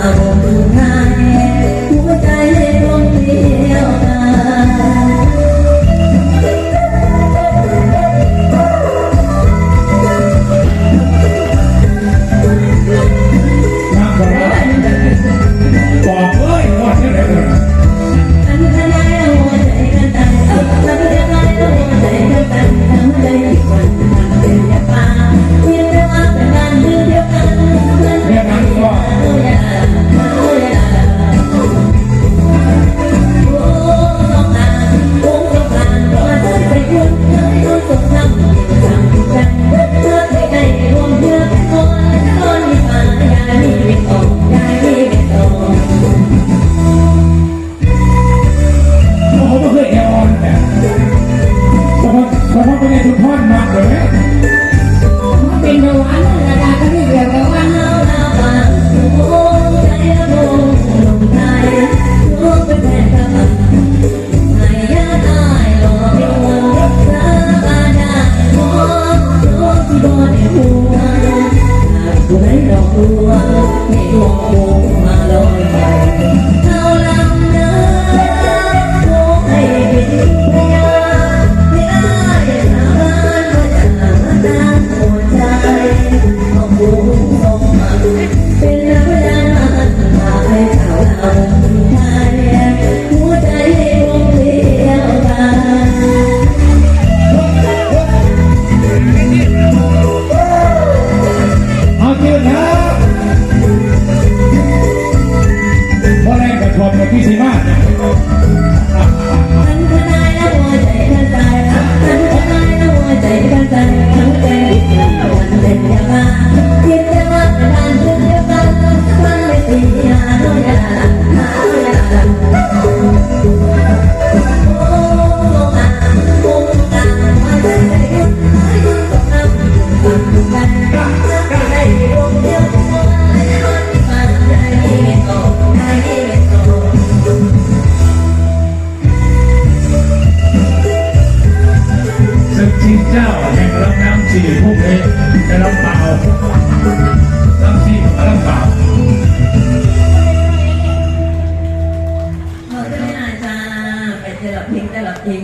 I won't be I'm gonna come on, come on, come on, come Oh. เจ้าแห่งลำน้ำสี่พวกเองจะลำเปล่าลำสี่ก็ลำเปล่าเราจะไม่นานจ้าไปเจอหลับทิ้งแต่หลับทิ้ง